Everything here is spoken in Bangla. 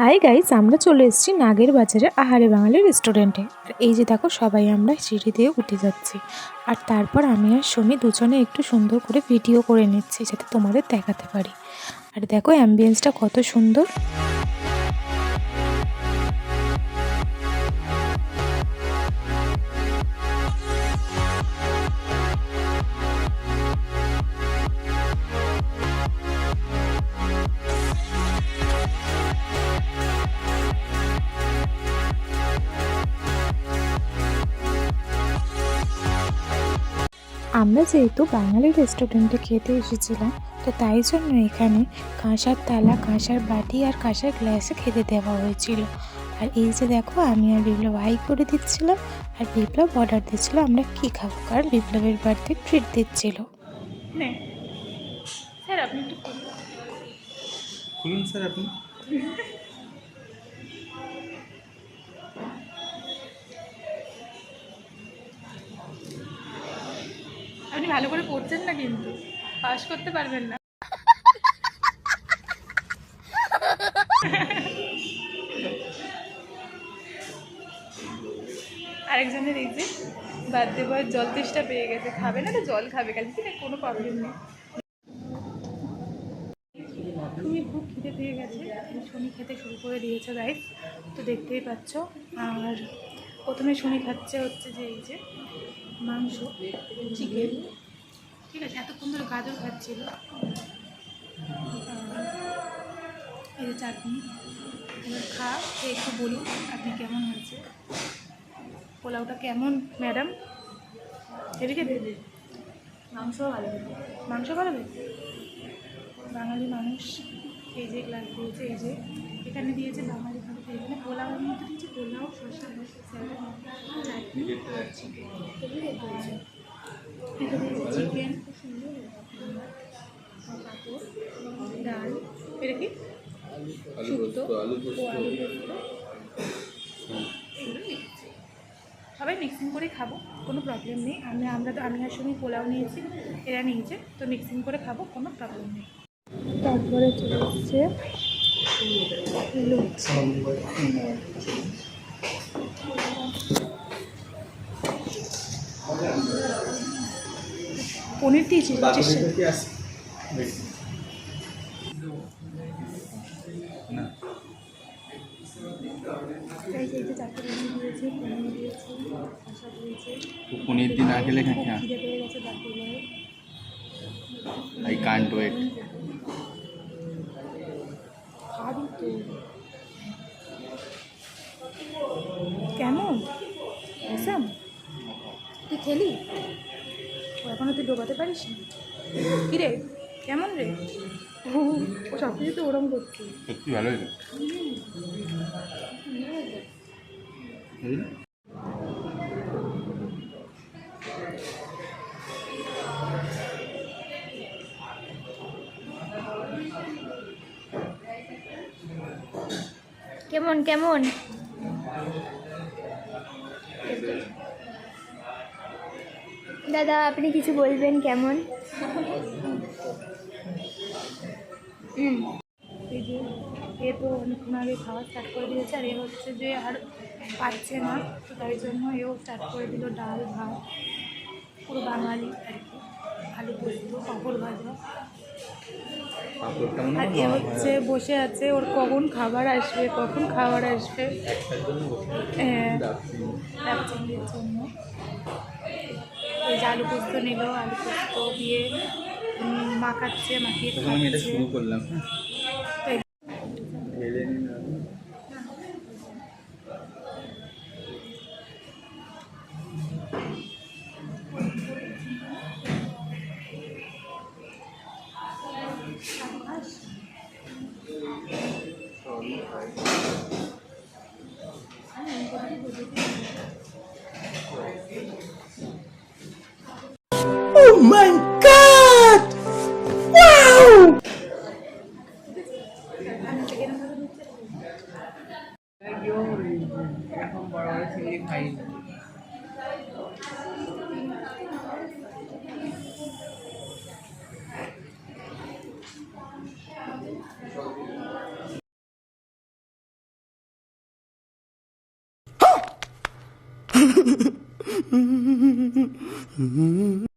হাই গাইস আমরা চলে এসেছি নাগের বাজারে আহারে বাঙালি রেস্টুরেন্টে আর এই যে দেখো, সবাই আমরা সিঁড়ি দিয়ে উঠে যাচ্ছি। আর তারপর আমি আর সমী দুজনে একটু সুন্দর করে ভিডিও করে নিচ্ছি, যাতে তোমাদের দেখাতে পারি। আর দেখো অ্যাম্বিয়েন্সটা কত সুন্দর। আমরা যেহেতু বাঙালি রেস্টুরেন্টে খেতে এসেছিলাম তো তাই জন্য এখানে কাঁসার থালা কাঁসার বাটি আর কাঁসার গ্লাসে খেতে দেওয়া হয়েছিল। আর এই যে দেখো আমি আর বিপ্লব হাই করে দিচ্ছিলাম আর বিপ্লব অর্ডার দিচ্ছিল আমরা কী খাব? কারণ বিপ্লবের বাড়িতে ট্রিট দিচ্ছিল। স্যার আপনি একটু খুলুন স্যার আপনি। ভালো করে পড়ছেন না কিন্তু। পাস করতে পারবেন না। আরেকজনের এই যে বার্থডে বয়ের জল তেষ্টা পেয়ে গেছে। খাবে না তো? জল খাবে। কালকে না কোনো প্রবলেম নেই। খুব খিদে পেয়ে গেছে। শনি খেতে শুরু করে দিয়েছে গাইস তো দেখতেই পাচ্ছ। আর প্রথমে শুনি খাচ্ছে হচ্ছে যে এই যে মাংস চিকেন ঠিক আছে এতক্ষণ ধরে গাজর খাচ্ছিল। এই যে চাটনি। এবার খা খেয়ে একটু বলুন আপনি কেমন হয়েছে? পোলাওটা কেমন ম্যাডাম? এদিকে দেবে মাংস ভালো মাংস ভালো বাঙালি মানুষ এই যে গ্লাস দিয়েছে এই যে। এখানে দিয়েছে বাঙালি খাবার এখানে পোলাওয়ের মধ্যে দিয়েছে পোলাও শসা চাটনি এটা দিয়েছে চিকেন পাঁপড় ডাল এটা কি? শুক্তো আলু সবাই মিক্সিং করে খাব কোনো প্রবলেম নেই। আমি আমরা তো আমি আর সঙ্গে পোলাও নিয়েছি এরা নিয়েছে তো মিক্সিং করে খাব কোনো প্রবলেম নেই। তারপরে চলে এসছে লুচি। পনির দিয়েছি দিয়েছি পনির দিন না খেলে হ্যাঁ আই কান্ট ওয়েট কেমন? তুই খেলি? এখনও ডোবাতে পারিস না? কী রে কেমন রে? ও ও সব কিছু তো ওরম করছে। সত্যি ভালো হয়েছে। কেমন কেমন? দাদা আপনি কিছু বলবেন কেমন? এই যে এ তো অনেকক্ষণ আগে খাওয়া স্টার্ট করে দিয়েছে আর এ হচ্ছে যে আর পাচ্ছে না তো তাই জন্য এও স্টার্ট করে দিল ডাল ভাত পুরো বাঙালি আর কি। আলু পোস্ত পাঁপড় ভাজা। আর এ হচ্ছে বসে আছে ওর কখন খাবার আসবে কখন খাবার আসবে? হ্যাঁ। দারচিনির জন্য। ওই যে আলু পোস্ত নিল আলু পোস্ত দিয়ে মাখাচ্ছে মাখিয়ে এটা শুরু করলাম। হ্যাঁ তাই những thầy Mm-hmm.